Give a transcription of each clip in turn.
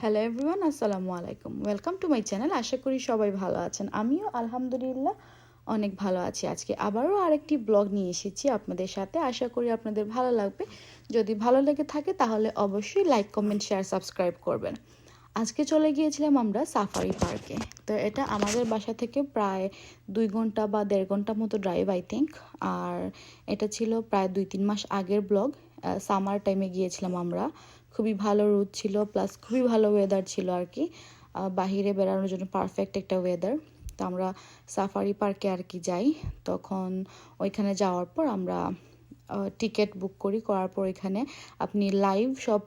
Hello everyone আসসালামু আলাইকুম welcome to my channel আশা করি সবাই ভালো আছেন। আমিও আলহামদুলিল্লাহ অনেক ভালো আছি। আজকে আবারও আরেকটি ব্লগ নিয়ে এসেছি আপনাদের সাথে। আশা করি আপনাদের ভালো লাগবে। যদি ভালো লেগে থাকে তাহলে অবশ্যই লাইক কমেন্ট শেয়ার সাবস্ক্রাইব করবেন। আজকে চলে গিয়েছিলাম আমরা সাফারি পার্কে তো এটা আমাদের বাসা থেকে প্রায় দুই ঘণ্টা বা দেড় ঘণ্টা মতো ড্রাইভ আই থিঙ্ক আর এটা ছিল প্রায় দুই তিন মাস আগের ব্লগ। সামার টাইমে গিয়েছিলাম আমরা। খুবই ভালো রোদ ছিল প্লাস খুবই ভালো ওয়েদার ছিল আর কি। বাহিরে বেড়ানোর জন্য পারফেক্ট একটা ওয়েদার তো আমরা সাফারি পার্কে আর কি যাই। তখন ওইখানে যাওয়ার পর আমরা টিকিট বুক করি। করার পর এখানে আপনি লাইভ সব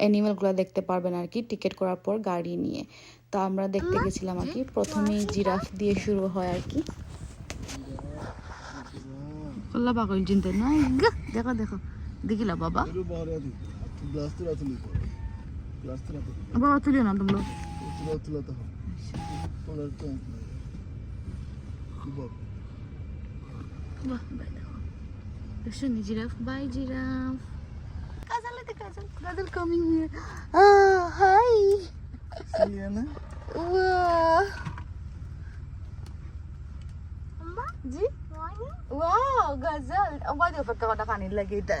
অ্যানিমেলগুলো দেখতে পারবেন আর কি। টিকিট করার পর গাড়ি নিয়ে। তো আমরা দেখতে গেছিলাম আর কি। প্রথমেই জিরাফ দিয়ে শুরু হয় আর কি। দেখো দেখো। দেখিলা বাবা? Blastır atılıyor. Blastır atılıyor. Ama atılıyor lan dumlu. Blastır atılıyor daha. Onlar da unutmuyor. Kubak. Kubak bedava. Listen, giraffe by giraffe. Kazal, the kazal. Kazal coming here. Ah, hi. See you, Anna. Wow. जी वाह गजल अब देखो पक्का वाला खाने लगे इधर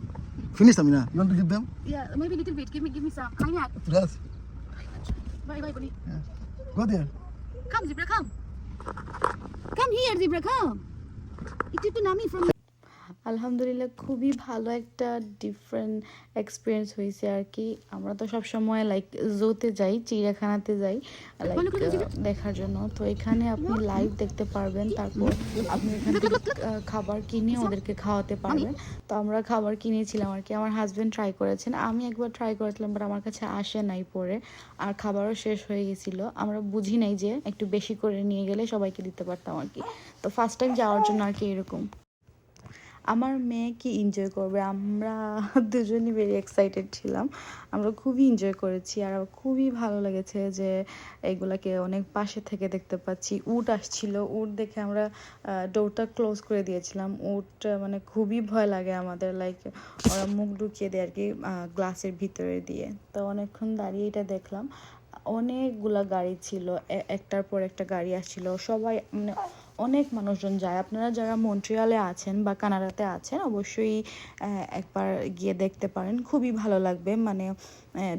Finish them, Mina. You want to give them? Yeah, maybe a little bit. Give me, give me some. Come here. Plus. Bye, bye, buddy. Yeah. Go there. Come, zebra, come. Come here, zebra, come. It took to Nami from. আলহামদুলিল্লাহ খুবই ভালো একটা different experience হয়েছে আর কি। আমরা তো সব সময় লাইক জোতে যাই চিড়িয়াখানাতে যাই লাইক দেখার জন্য। তো এখানে আপনি লাইভ দেখতে পারবেন তারপর আপনি এখান থেকে খাবার কিনে ওদেরকে খাওয়াতে পারবেন। তো আমরা খাবার কিনেছিলাম আর কি। আমার হাজবেন্ড ট্রাই করেছেন। আমি একবার ট্রাই করেছিলাম বাট আমার কাছে আসে নাই পরে। আর খাবারও শেষ হয়ে গেছিল। আমরা বুঝি নাই যে একটু বেশি করে নিয়ে গেলে সবাইকে দিতে পারতাম আর কি। তো ফার্স্ট টাইম যাওয়ার জন্য আর কি এরকম। আমার মেয়ে কি এনজয় করবে? আমরা দুজনই ভেরি এক্সাইটেড ছিলাম। আমরা খুবই এনজয় করেছি আর খুবই ভালো লেগেছে যে এগুলাকে অনেক পাশে থেকে দেখতে পাচ্ছি। উট আসছিল, উট দেখে আমরা ডোরটা ক্লোজ করে দিয়েছিলাম। উট মানে খুবই ভয় লাগে আমাদের লাইক ওরা মুখ ঢুকিয়ে দেয় আর কি গ্লাসের ভিতরে দিয়ে। তো অনেকক্ষণ দাঁড়িয়ে এটা দেখলাম। অনেকগুলা গাড়ি ছিল একটার পর একটা গাড়ি আসছিল। সবাই মানে অনেক মানুষজন যায়। আপনারা যারা মন্ট্রিয়ালে আছেন বা কানাডাতে আছেন অবশ্যই একবার গিয়ে দেখতে পারেন। খুবই ভালো লাগবে। মানে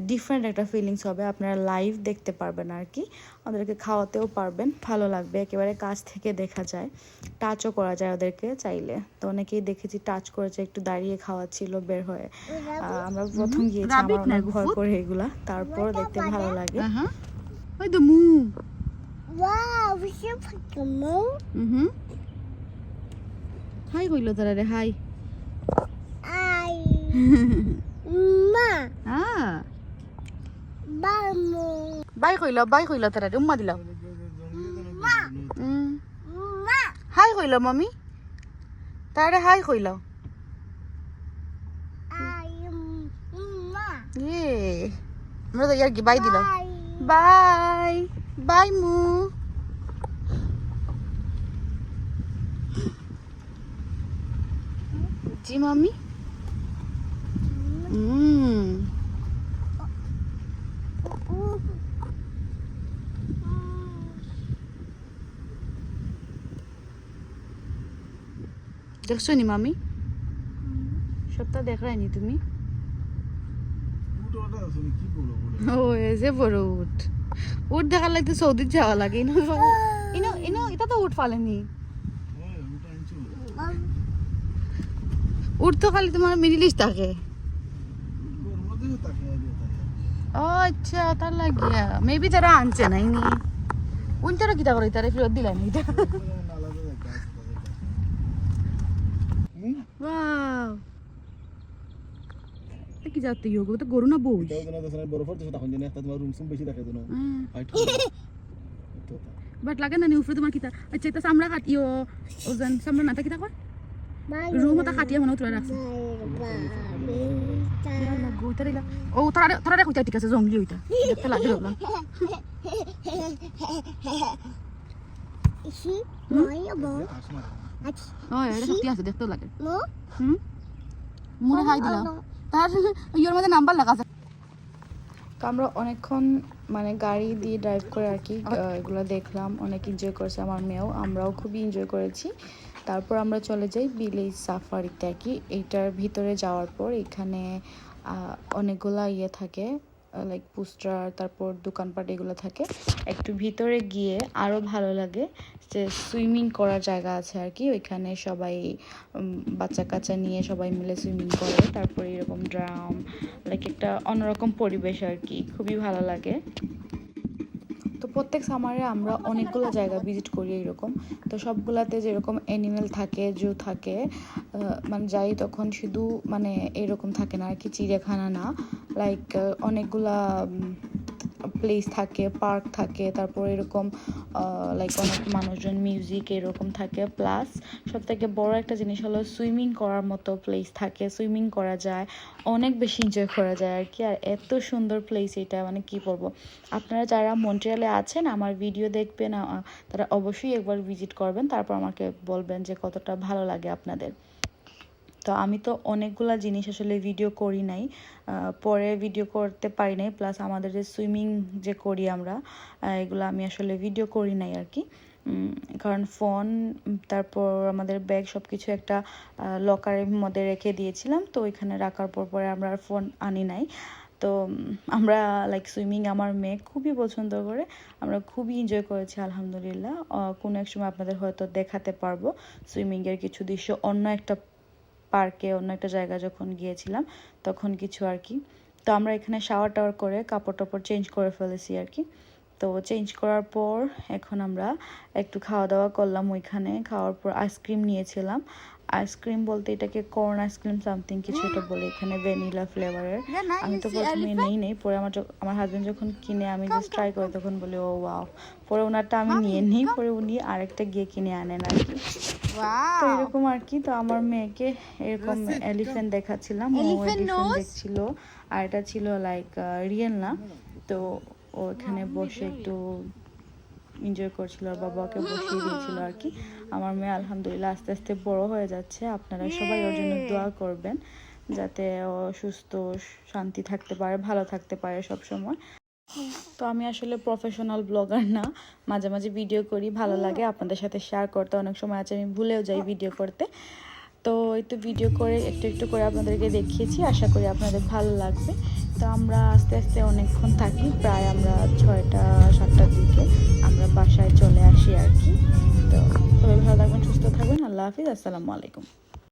ডিফারেন্ট একটা ফিলিংস হবে। আপনারা লাইভ দেখতে পারবেন আর কি ওদেরকে খাওয়াতেও পারবেন। ভালো লাগবে। একেবারে কাছ থেকে দেখা যায়। টাচও করা যায় ওদেরকে চাইলে। তো অনেকেই দেখেছি টাচ করেছে একটু দাঁড়িয়ে খাওয়াচ্ছিল বের হয়ে। আমরা প্রথম গিয়েছি আমার অনেক ভয় করে এগুলা। তারপর দেখতে ভালো লাগে। ওই তো মু। Wow, we should put a moon. হুম হাই কইলো তারা রে হাই I. Ma. হ্যাঁ Bamu. বাই কইলো বাই কইলো তারা রে উম্মা দিলাম Ma. Ma. হাই কইলো মামি তারে হাই কইলো I. Ma. এ আমরা তো ইয়ার কি বাই দিলাম. বাই বাই মু। জি মামি। হুম। দেখছ নি মামি? সবটা দেখায়নি তুমি? ও এসে বড় উঠ উঠ দেখার লাগতে যাওয়া লাগে। ইনো ইনো ইনো এটা তো উঠ ফালেনি। তো খালি তোমার মিডিল থাকে. ও আচ্ছা তার লাগিয়া। মেবি তারা আনছে নাই নি উন তারা কিতা করে তারা ফেরত দিলাই না এটা। Nala da gas. Hmm? Wow তা কি যাতে ইয়োগো তো গরু না বউ? এটাও জানা যাচ্ছে না বরফ পড়তেছে তখন জানি একটা তোমার রুম সুম বেশি দেখে তো না হাইট তো বাট লাগে না উপরে তোমার কিতা আচ্ছা এটা সামরা কাট ইয়ো ওজন সামরা না কিতা কয় রুম ওটা কাটিয়া মনে উতরা রাখছে। ও উতরা উতরা কইতা ঠিক আছে জঙ্গলি ওইটা। দেখতে লাগে mau ya bang? আসনা Aci, ও এটা সত্যি আছে দেখতে লাগে? হুম? মনে হাই দিলাম। তার ইয়োর মধ্যে নাম্বার লেখা আছে। তো আমরা অনেকক্ষণ মানে গাড়ি দিয়ে ড্রাইভ করে আর কি এগুলো দেখলাম অনেক এনজয় করেছে আমার মেয়েও আমরাও খুবই এনজয় করেছি। তারপর আমরা চলে যাই বিলেজ সাফারিতে আর কি এইটার ভিতরে যাওয়ার পর এখানে অনেকগুলা ইয়ে থাকে। লাইক পোস্টার, তারপর দোকানপাট এগুলো থাকে। একটু ভিতরে গিয়ে আরও ভালো লাগে যে সুইমিং করার জায়গা আছে আর কি। ওইখানে সবাই বাচ্চা কাচ্চা নিয়ে সবাই মিলে সুইমিং করে। তারপর এরকম ড্রাম লাইক একটা অন্যরকম পরিবেশ আর কি। খুবই ভালো লাগে। প্রত্যেক সামারে আমরা অনেকগুলো জায়গা ভিজিট করি এরকম তো সবগুলাতে যেরকম অ্যানিমেল থাকে জু থাকে মানে যাই তখন শুধু মানে এরকম থাকে না, আর কি চিড়িয়াখানা না। লাইক অনেকগুলা প্লেস থাকে পার্ক থাকে, তারপর এরকম লাইক অনেক মানুষজন মিউজিক এরকম থাকে প্লাস সব থেকে বড় একটা জিনিস হলো সুইমিং করার মতো প্লেস থাকে সুইমিং করা যায়, অনেক বেশি এনজয় করা যায় আর কি, আর এত সুন্দর প্লেস এটা মানে কি বলব? আপনারা যারা মন্ট্রিয়ালে আছেন, আমার ভিডিও দেখবেন তারা অবশ্যই একবার ভিজিট করবেন, তারপর আমাকে বলবেন যে কতটা ভালো লাগে আপনাদের। তো আমি তো অনেকগুলা জিনিস আসলে ভিডিও করি নাই পরে ভিডিও করতে পারি নাই প্লাস আমাদের যে সুইমিং যে করি আমরা এগুলো আমি আসলে ভিডিও করি নাই আর কি কারণ ফোন তারপর আমাদের ব্যাগ সব কিছু একটা লকারের মধ্যে রেখে দিয়েছিলাম, তো ওইখানে রাখার পর পরে আমরা আর ফোন আনি নাই। তো আমরা লাইক সুইমিং আমার মেয়ে খুবই পছন্দ করে, আমরা খুবই এনজয় করেছি, আলহামদুলিল্লাহ। কোনো এক সময় আপনাদের হয়তো দেখাতে পারব সুইমিংয়ের কিছু দৃশ্য, অন্য একটা পার্কে অন্য একটা জায়গা যখন গিয়েছিলাম, তখন কিছু আর কি। তো আমরা এখানে শাওয়ার টাওয়ার করে কাপড় টাপড় চেঞ্জ করে ফেলেছি আর কি। তো চেঞ্জ করার পর এখন আমরা একটু খাওয়া দাওয়া করলাম ওইখানে। খাওয়ার পর আইসক্রিম নিয়েছিলাম। আইসক্রিম বলতে এটাকে কর্ন আইসক্রিম সামথিং কিছু একটা বলে এখানে ভ্যানিলা ফ্লেভারের আমি তো প্রথমে নেই নেই পরে আমার আমার হাজবেন্ড যখন কিনে আমি জাস্ট ট্রাই করি তখন বলি ও ওয়াও পরে ওনারটা আমি নিয়ে নিই পরে উনি আরেকটা গিয়ে কিনে আনেন আর কি। তো এরকম আর কি তো আমার মেয়েকে এরকম এলিফ্যান্ট দেখাচ্ছিলাম। ও এলিফ্যান্ট দেখছিল আর এটা ছিল লাইক রিয়েল না তো ও এখানে বসে একটু এনজয় করছিল বাবাকে বসিয়ে দিয়েছিল আর কি। আমার মেয়ে আলহামদুলিল্লাহ আস্তে আস্তে বড় হয়ে যাচ্ছে আপনারা সবাই ওর জন্য দোয়া করবেন যাতে ও সুস্থ শান্তি থাকতে পারে ভালো থাকতে পারে সব সময়। তো আমি আসলে প্রফেশনাল ব্লগার না মাঝে মাঝে ভিডিও করি ভালো লাগে আপনাদের সাথে শেয়ার করতে অনেক সময় আছে আমি ভুলেও যাই ভিডিও করতে। তো এই তো ভিডিও করে, একটু একটু করে আপনাদেরকে দেখিয়েছি। আশা করি আপনাদের ভালো লাগবে। তো আমরা আস্তে আস্তে অনেকক্ষণ থাকি, প্রায় আমরা ছয়টা, সাতটার দিকে আমরা বাসায় চলে আসি আর কি। তো সবাই ভালো থাকবেন, সুস্থ থাকবেন। আল্লাহ হাফিজ, আসসালামু আলাইকুম।